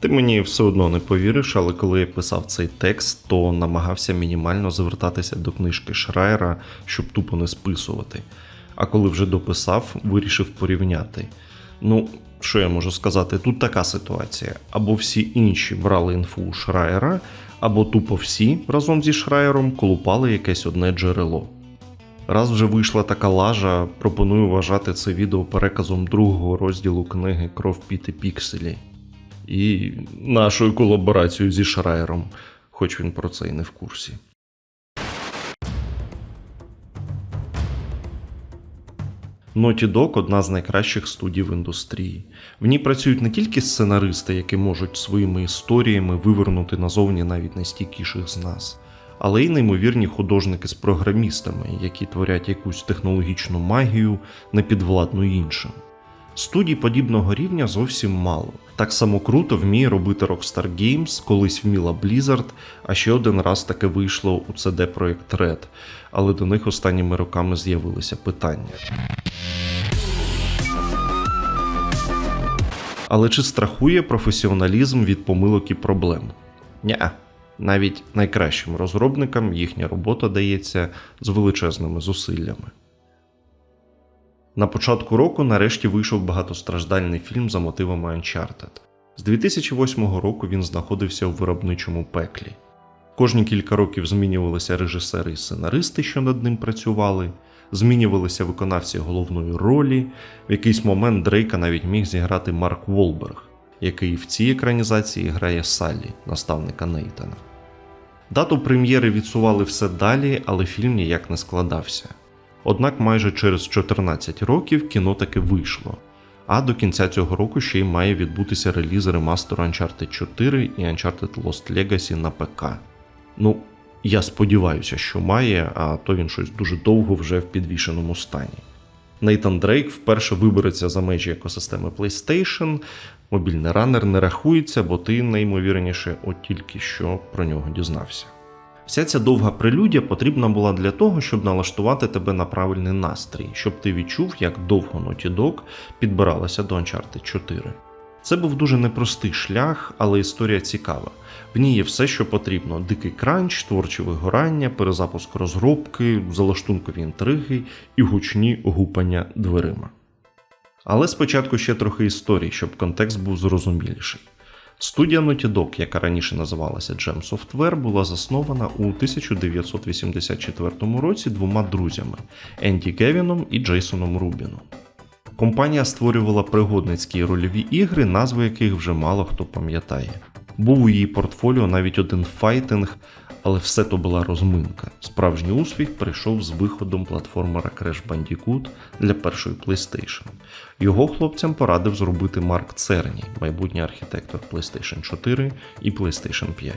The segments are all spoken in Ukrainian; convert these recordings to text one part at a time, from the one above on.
Ти мені все одно не повіриш, але коли я писав цей текст, то намагався мінімально звертатися до книжки Шрайера, щоб тупо не списувати. А коли вже дописав, вирішив порівняти. Ну, що я можу сказати? Тут така ситуація: або всі інші брали інфу у Шрайера, або тупо всі разом зі Шрайером колупали якесь одне джерело. Раз вже вийшла така лажа, пропоную вважати це відео переказом другого розділу книги Кров піти пікселі і нашою колаборацією зі Шрайером, хоч він про це і не в курсі. Naughty Dog – одна з найкращих студій в індустрії. В ній працюють не тільки сценаристи, які можуть своїми історіями вивернути назовні навіть найстійкіших з нас, але й неймовірні художники з програмістами, які творять якусь технологічну магію, непідвладну іншим. Студій подібного рівня зовсім мало. Так само круто вміє робити Rockstar Games, колись вміла Blizzard, а ще один раз таке вийшло у CD Projekt Red, але до них останніми роками з'явилися питання. Але чи страхує професіоналізм від помилок і проблем? Ня. Навіть найкращим розробникам їхня робота дається з величезними зусиллями. На початку року нарешті вийшов багатостраждальний фільм за мотивами Uncharted. З 2008 року він знаходився у виробничому пеклі. Кожні кілька років змінювалися режисери і сценаристи, що над ним працювали, змінювалися виконавці головної ролі. В якийсь момент Дрейка навіть міг зіграти Марк Волберг, який в цій екранізації грає Саллі, наставника Нейтана. Дату прем'єри відсували все далі, але фільм ніяк не складався. Однак майже через 14 років кіно таки вийшло. А до кінця цього року ще й має відбутися реліз ремастеру Uncharted 4 і Uncharted Lost Legacy на ПК. Ну, я сподіваюся, що має, а то він щось дуже довго вже в підвішеному стані. Нейтан Дрейк вперше вибереться за межі екосистеми PlayStation. Мобільний ранер не рахується, бо ти найімовірніше от тільки що про нього дізнався. Вся ця довга прелюдія потрібна була для того, щоб налаштувати тебе на правильний настрій, щоб ти відчув, як довго Naughty Dog підбиралася до Uncharted 4. Це був дуже непростий шлях, але історія цікава. В ній є все, що потрібно: дикий кранч, творче вигорання, перезапуск розробки, залаштункові інтриги і гучні гупання дверима. Але спочатку ще трохи історії, щоб контекст був зрозуміліший. Студія Naughty Dog, яка раніше називалася Gem Software, була заснована у 1984 році двома друзями Енді Гевіном і Джейсоном Рубіном. Компанія створювала пригодницькі рольові ігри, назви яких вже мало хто пам'ятає. Був у її портфоліо навіть один файтинг, але все то була розминка. Справжній успіх прийшов з виходом платформера Crash Bandicoot для першої PlayStation. Його хлопцям порадив зробити Марк Церні, майбутній архітектор PlayStation 4 і PlayStation 5.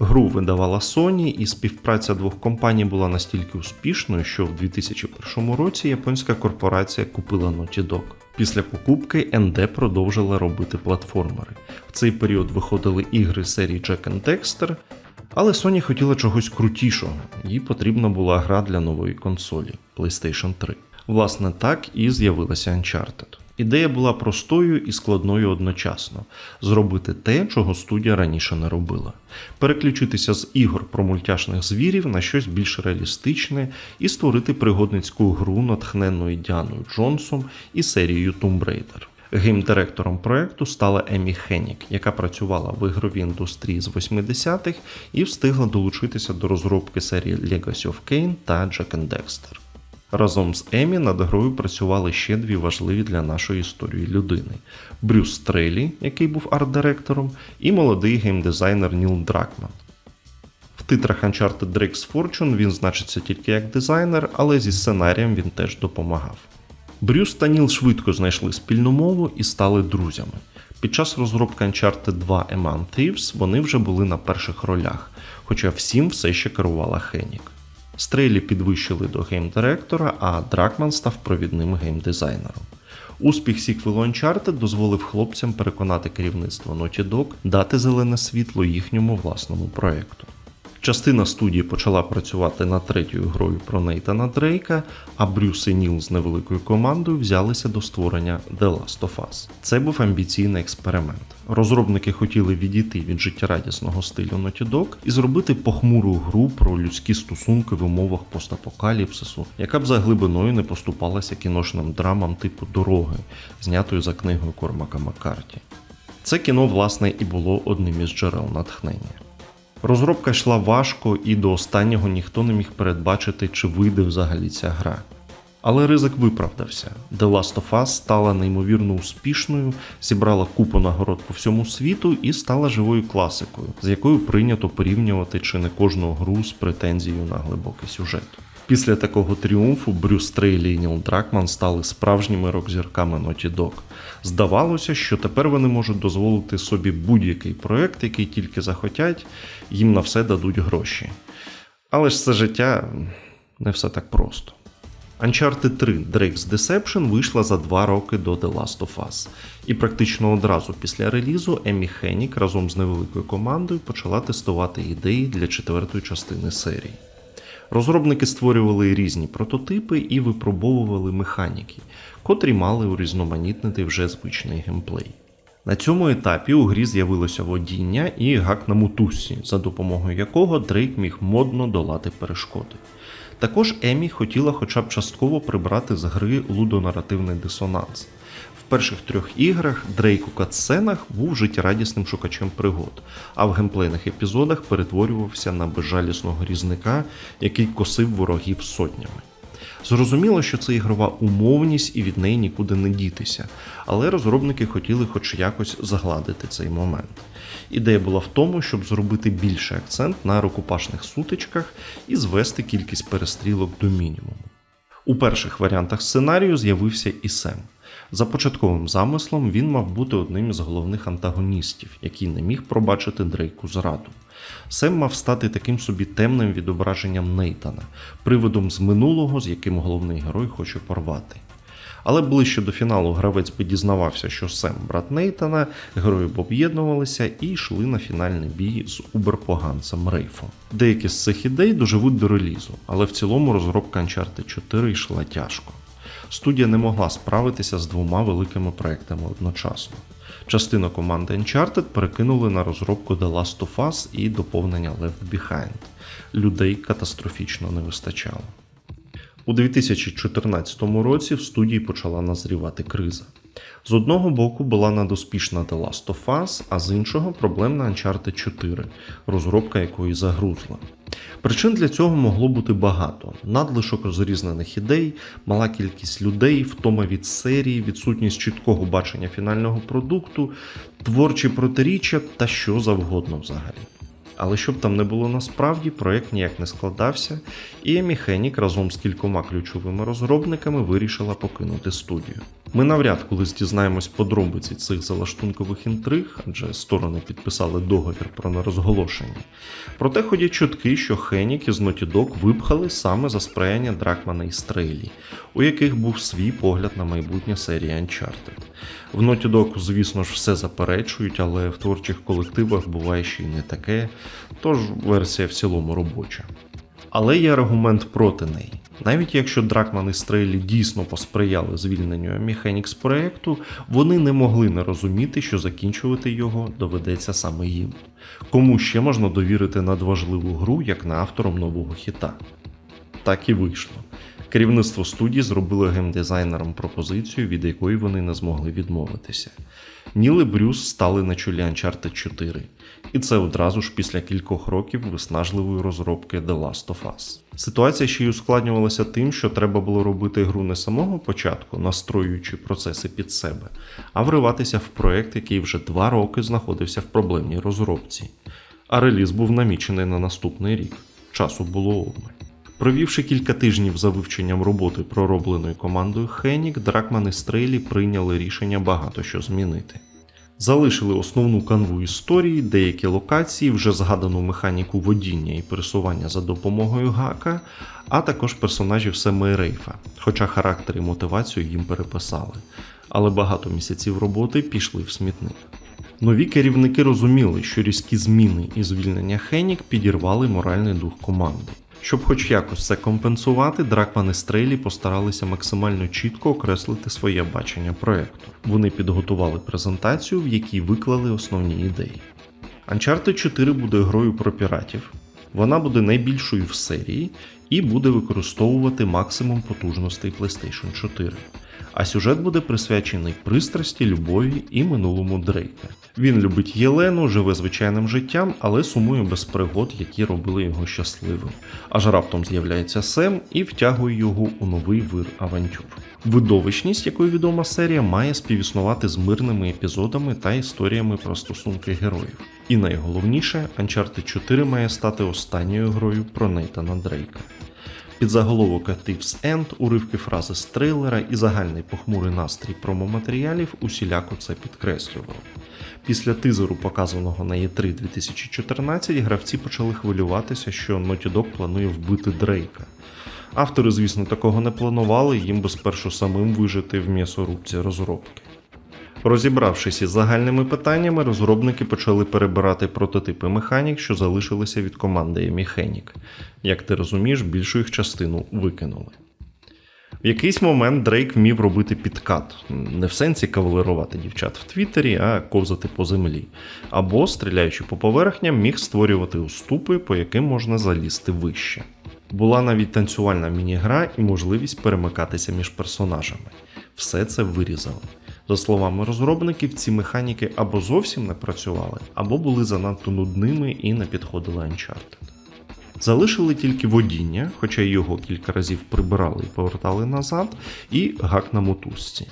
Гру видавала Sony, і співпраця двох компаній була настільки успішною, що в 2001 році японська корпорація купила Naughty Dog. Після покупки ND продовжила робити платформери. В цей період виходили ігри серії Jack and Dexter, але Sony хотіла чогось крутішого, їй потрібна була гра для нової консолі PlayStation 3. Власне, так і з'явилася Uncharted. Ідея була простою і складною одночасно зробити те, чого студія раніше не робила, переключитися з ігор про мультяшних звірів на щось більш реалістичне і створити пригодницьку гру, натхненну Діаною Джонсом і серією Tomb Raider. Геймдиректором проекту стала Емі Хенік, яка працювала в ігровій індустрії з 80-х і встигла долучитися до розробки серії Legacy of Kain та Jack and Dexter. Разом з Емі над грою працювали ще дві важливі для нашої історії людини: Брюс Трейлі, який був арт-директором, і молодий геймдизайнер Ніл Дракман. В титрах Uncharted Drake's Fortune він значиться тільки як дизайнер, але зі сценарієм він теж допомагав. Брюс та Ніл швидко знайшли спільну мову і стали друзями. Під час розробки Uncharted 2 Eman Thieves вони вже були на перших ролях, хоча всім все ще керувала Хенік. Стрелі підвищили до геймдиректора, а Дракман став провідним геймдизайнером. Успіх сіквелу Uncharted дозволив хлопцям переконати керівництво Naughty Dog дати зелене світло їхньому власному проєкту. Частина студії почала працювати над третьою грою про Нейтана Дрейка, а Брюс і Ніл з невеликою командою взялися до створення The Last of Us. Це був амбіційний експеримент. Розробники хотіли відійти від життєрадісного стилю Naughty Dog і зробити похмуру гру про людські стосунки в умовах постапокаліпсису, яка б за глибиною не поступалася кіношним драмам типу Дороги, знятою за книгою Кормака Маккарті. Це кіно, власне, і було одним із джерел натхнення. Розробка йшла важко, і до останнього ніхто не міг передбачити, чи вийде взагалі ця гра. Але ризик виправдався. The Last of Us стала неймовірно успішною, зібрала купу нагород по всьому світу і стала живою класикою, з якою прийнято порівнювати чи не кожну гру з претензією на глибокий сюжет. Після такого тріумфу Брюс Трейлі і Ніл Дракман стали справжніми рок-зірками Naughty Dog. Здавалося, що тепер вони можуть дозволити собі будь-який проект, який тільки захотять, їм на все дадуть гроші. Але ж це життя не все так просто. Uncharted 3 Drake's Deception вийшла за два роки до The Last of Us, і практично одразу після релізу Емі Хенік разом з невеликою командою почала тестувати ідеї для четвертої частини серії. Розробники створювали різні прототипи і випробовували механіки, котрі мали урізноманітнити вже звичний геймплей. На цьому етапі у грі з'явилося водіння і гак на мотузці, за допомогою якого Дрейк міг модно долати перешкоди. Також Емі хотіла хоча б частково прибрати з гри лудонаративний дисонанс. Перших трьох іграх Дрейк у катсценах був життєрадісним шукачем пригод, а в геймплейних епізодах перетворювався на безжалісного різника, який косив ворогів сотнями. Зрозуміло, що це ігрова умовність і від неї нікуди не дітися, але розробники хотіли хоч якось загладити цей момент. Ідея була в тому, щоб зробити більший акцент на рукопашних сутичках і звести кількість перестрілок до мінімуму. У перших варіантах сценарію з'явився і Сем. За початковим замислом він мав бути одним із головних антагоністів, який не міг пробачити Дрейку зраду. Сем мав стати таким собі темним відображенням Нейтана, приводом з минулого, з яким головний герой хоче порвати. Але ближче до фіналу гравець би дізнавався, що Сем брат Нейтана, герої об'єднувалися і йшли на фінальний бій з уберпоганцем Рейфом. Деякі з цих ідей доживуть до релізу, але в цілому розробка Uncharted 4 йшла тяжко. Студія не могла справитися з двома великими проектами одночасно. Частину команди Uncharted перекинули на розробку The Last of Us і доповнення Left Behind. Людей катастрофічно не вистачало. У 2014 році в студії почала назрівати криза. З одного боку була надуспішна The Last of Us, а з іншого проблемна Uncharted 4, розробка якої загрузла. Причин для цього могло бути багато: надлишок розрізнених ідей, мала кількість людей, втома від серії, відсутність чіткого бачення фінального продукту, творчі протиріччя та що завгодно взагалі. Але щоб там не було насправді, проект ніяк не складався, і Емі Хенік разом з кількома ключовими розробниками вирішила покинути студію. Ми навряд колись дізнаємось подробиці цих залаштункових інтриг, адже сторони підписали договір про нерозголошення. Проте ходять чутки, що Хенік із Naughty випхали саме за сприяння Дракмана і Стрейлі, у яких був свій погляд на майбутнє серії Uncharted. В Naughty Dog, звісно ж, все заперечують, але в творчих колективах буває ще й не таке, тож версія в цілому робоча. Але є аргумент проти неї. Навіть якщо Дракман і Стрейлі дійсно посприяли звільненню Аміхенік проекту, вони не могли не розуміти, що закінчувати його доведеться саме їм. Кому ще можна довірити надважливу гру як на автором нового хіта? Так і вийшло. Керівництво студії зробило геймдизайнерам пропозицію, від якої вони не змогли відмовитися. Ніл і Брюс стали на чолі Uncharted 4, і це одразу ж після кількох років виснажливої розробки The Last of Us. Ситуація ще й ускладнювалася тим, що треба було робити гру не самого початку, настроюючи процеси під себе, а вриватися в проект, який вже два роки знаходився в проблемній розробці. А реліз був намічений на наступний рік. Часу було обмаль. Провівши кілька тижнів за вивченням роботи, проробленої командою Хенік, Дракман і Стрейлі прийняли рішення багато що змінити. Залишили основну канву історії, деякі локації, вже згадану механіку водіння і пересування за допомогою гака, а також персонажів Сема і Рейфа, хоча характер і мотивацію їм переписали. Але багато місяців роботи пішли в смітник. Нові керівники розуміли, що різкі зміни і звільнення Хенік підірвали моральний дух команди. Щоб хоч якось це компенсувати, дракмани Стрелі постаралися максимально чітко окреслити своє бачення проєкту. Вони підготували презентацію, в якій виклали основні ідеї. Uncharted 4 буде грою про піратів. Вона буде найбільшою в серії і буде використовувати максимум потужностей PlayStation 4. А сюжет буде присвячений пристрасті, любові і минулому Дрейка. Він любить Єлену, живе звичайним життям, але сумує без пригод, які робили його щасливим. Аж раптом з'являється Сем і втягує його у новий вир авантюр. Видовищність, якою відома серія, має співіснувати з мирними епізодами та історіями про стосунки героїв. І найголовніше, Uncharted 4 має стати останньою грою про Нейтана Дрейка. Під заголовок A Thief's End, уривки фрази з трейлера і загальний похмурий настрій промоматеріалів усіляко це підкреслювали. Після тизеру, показаного на E3 2014, гравці почали хвилюватися, що Naughty Dog планує вбити Дрейка. Автори, звісно, такого не планували, їм би спершу самим вижити в м'ясорубці розробки. Розібравшись із загальними питаннями, розробники почали перебирати прототипи механік, що залишилися від команди Mechanic. Як ти розумієш, більшу їх частину викинули. В якийсь момент Дрейк вмів робити підкат, не в сенсі кавалерувати дівчат в Твіттері, а ковзати по землі. Або, стріляючи по поверхням, міг створювати уступи, по яким можна залізти вище. Була навіть танцювальна міні-гра і можливість перемикатися між персонажами. Все це вирізали. За словами розробників, ці механіки або зовсім не працювали, або були занадто нудними і не підходили Uncharted. Залишили тільки водіння, хоча його кілька разів прибирали і повертали назад, і гак на мотузці.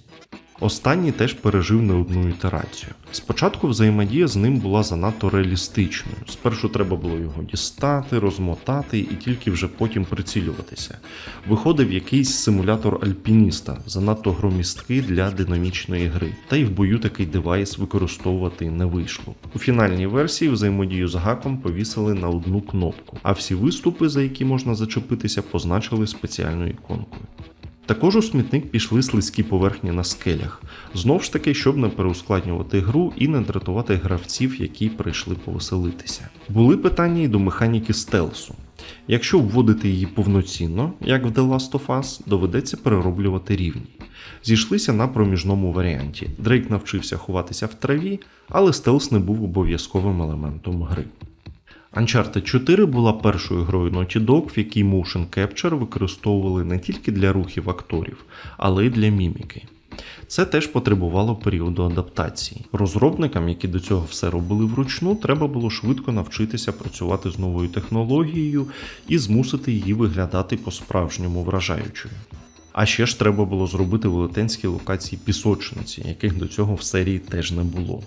Останній теж пережив не одну ітерацію. Спочатку взаємодія з ним була занадто реалістичною. Спершу треба було його дістати, розмотати і тільки вже потім прицілюватися. Виходив якийсь симулятор альпініста, занадто громісткий для динамічної гри, та й в бою такий девайс використовувати не вийшло. У фінальній версії взаємодію з гаком повісили на одну кнопку, а всі виступи, за які можна зачепитися, позначили спеціальною іконкою. Також у смітник пішли слизькі поверхні на скелях, знов ж таки, щоб не переускладнювати гру і не дратувати гравців, які прийшли повеселитися. Були питання і до механіки стелсу. Якщо вводити її повноцінно, як в The Last of Us, доведеться перероблювати рівні. Зійшлися на проміжному варіанті. Дрейк навчився ховатися в траві, але стелс не був обов'язковим елементом гри. Uncharted 4 була першою грою Naughty Dog, в якій Motion Capture використовували не тільки для рухів акторів, але й для міміки. Це теж потребувало періоду адаптації. Розробникам, які до цього все робили вручну, треба було швидко навчитися працювати з новою технологією і змусити її виглядати по-справжньому вражаючою. А ще ж треба було зробити велетенські локації пісочниці, яких до цього в серії теж не було.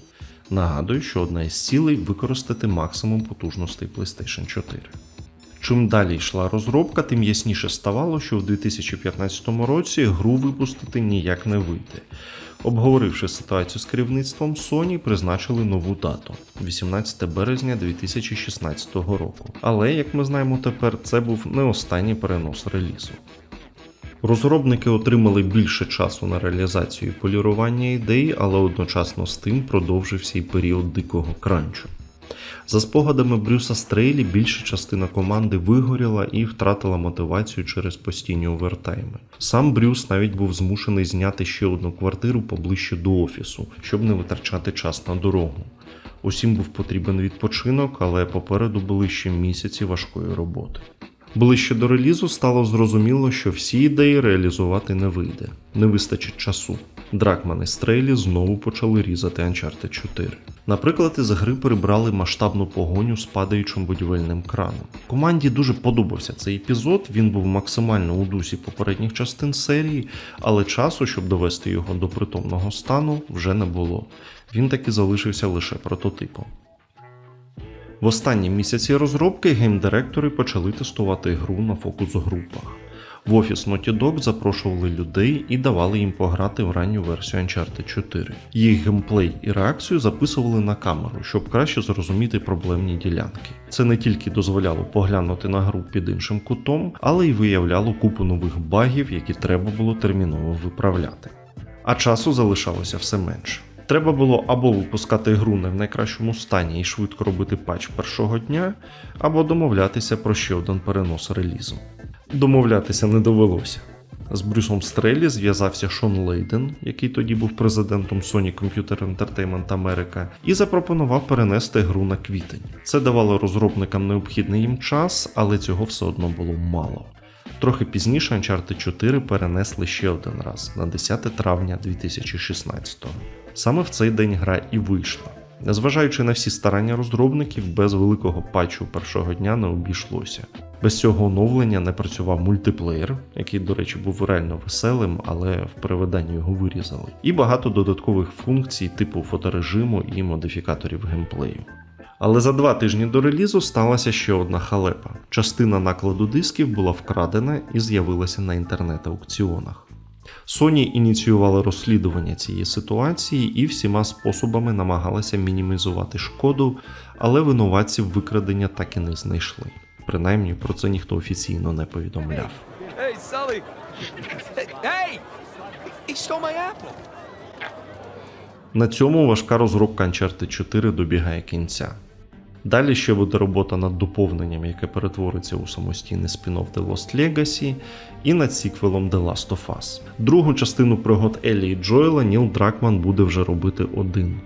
Нагадую, що одна із цілей використати максимум потужностей PlayStation 4. Чим далі йшла розробка, тим ясніше ставало, що в 2015 році гру випустити ніяк не вийде. Обговоривши ситуацію з керівництвом Sony, призначили нову дату 18 березня 2016 року. Але, як ми знаємо тепер, це був не останній перенос релізу. Розробники отримали більше часу на реалізацію і полірування ідей, але одночасно з тим продовжився й період дикого кранчу. За спогадами Брюса Стрейлі, більша частина команди вигоріла і втратила мотивацію через постійні овертайми. Сам Брюс навіть був змушений зняти ще одну квартиру поближче до офісу, щоб не витрачати час на дорогу. Усім був потрібен відпочинок, але попереду були ще місяці важкої роботи. Ближче до релізу стало зрозуміло, що всі ідеї реалізувати не вийде, не вистачить часу. Дракман і Стрейлі знову почали різати Uncharted 4. Наприклад, із гри прибрали масштабну погоню з падаючим будівельним краном. Команді дуже подобався цей епізод, він був максимально у дусі попередніх частин серії, але часу, щоб довести його до притомного стану, вже не було. Він таки залишився лише прототипом. В останні місяці розробки геймдиректори почали тестувати гру на фокус-групах. В офіс Naughty Dog запрошували людей і давали їм пограти в ранню версію Uncharted 4. Їх геймплей і реакцію записували на камеру, щоб краще зрозуміти проблемні ділянки. Це не тільки дозволяло поглянути на гру під іншим кутом, але й виявляло купу нових багів, які треба було терміново виправляти. А часу залишалося все менше. Треба було або випускати гру не в найкращому стані і швидко робити патч першого дня, або домовлятися про ще один перенос релізу. Домовлятися не довелося. З Брюсом Стреллі зв'язався Шон Лейден, який тоді був президентом Sony Computer Entertainment America, і запропонував перенести гру на квітень. Це давало розробникам необхідний їм час, але цього все одно було мало. Трохи пізніше Uncharted 4 перенесли ще один раз на 10 травня 2016-го. Саме в цей день гра і вийшла. Незважаючи на всі старання розробників, без великого патчу першого дня не обійшлося. Без цього оновлення не працював мультиплеєр, який, до речі, був реально веселим, але в перевиданні його вирізали, і багато додаткових функцій типу фоторежиму і модифікаторів геймплею. Але за два тижні до релізу сталася ще одна халепа. Частина накладу дисків була вкрадена і з'явилася на інтернет-аукціонах. Sony ініціювала розслідування цієї ситуації і всіма способами намагалася мінімізувати шкоду, але винуватців викрадення так і не знайшли. Принаймні про це ніхто офіційно не повідомляв. Hey! Hey! На цьому важка розробка Uncharted 4 добігає кінця. Далі ще буде робота над доповненням, яке перетвориться у самостійний спін-офф The Lost Legacy, і над сіквелом The Last of Us. Другу частину пригод Еллі і Джоела Ніл Дракман буде вже робити один.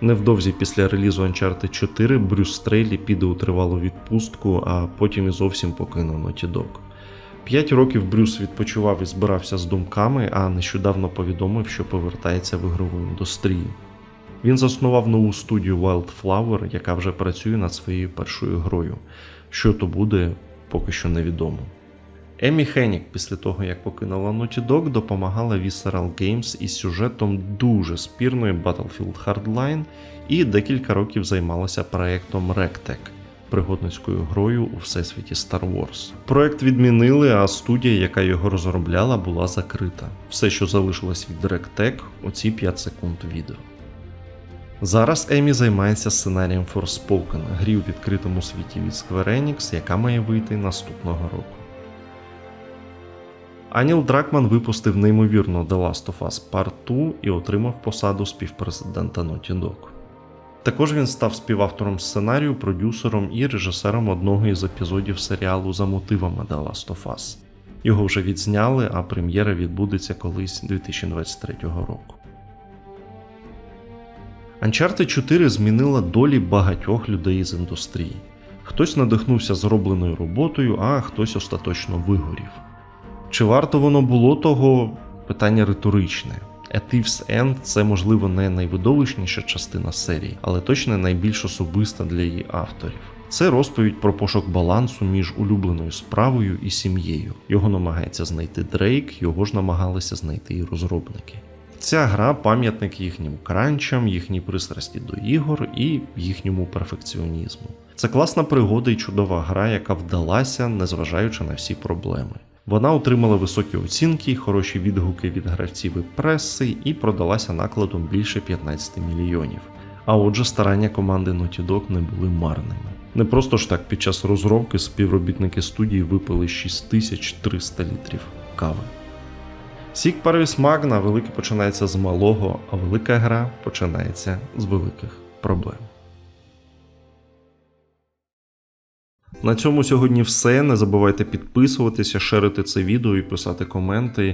Невдовзі після релізу Uncharted 4 Брюс Стрейлі піде у тривалу відпустку, а потім і зовсім покине Naughty Dog. П'ять років Брюс відпочивав і збирався з думками, а нещодавно повідомив, що повертається в ігрову індустрію. Він заснував нову студію Wildflower, яка вже працює над своєю першою грою. Що то буде, поки що невідомо. Емі Хенік після того, як покинула Naughty Dog, допомагала Visceral Games із сюжетом дуже спірної Battlefield Hardline і декілька років займалася проектом Rectech, пригодницькою грою у всесвіті Star Wars. Проект відмінили, а студія, яка його розробляла, була закрита. Все, що залишилось від Rectech, оці 5 секунд відео. Зараз Емі займається сценарієм Forspoken, грі у відкритому світі від Square Enix, яка має вийти наступного року. Аніл Дракман випустив неймовірно The Last of Us Part 2 і отримав посаду співпрезидента Naughty Dog. Також він став співавтором сценарію, продюсером і режисером одного із епізодів серіалу за мотивами The Last of Us. Його вже відзняли, а прем'єра відбудеться колись 2023 року. Uncharted 4 змінила долі багатьох людей з індустрії. Хтось надихнувся зробленою роботою, а хтось остаточно вигорів. Чи варто воно було того? Питання риторичне. A Thief's End – це можливо не найвидовищніша частина серії, але точно найбільш особиста для її авторів. Це розповідь про пошук балансу між улюбленою справою і сім'єю. Його намагається знайти Дрейк, його ж намагалися знайти і розробники. Ця гра пам'ятник їхнім кранчам, їхній пристрасті до ігор і їхньому перфекціонізму. Це класна пригода і чудова гра, яка вдалася, незважаючи на всі проблеми. Вона отримала високі оцінки, хороші відгуки від гравців і преси і продалася накладом більше 15 мільйонів. А отже, старання команди Naughty Dog не були марними. Не просто ж так під час розробки співробітники студії випили 6300 літрів кави. Сік Парвіс Магна велике починається з малого, а велика гра починається з великих проблем. На цьому сьогодні все. Не забувайте підписуватися, шерити це відео і писати коменти.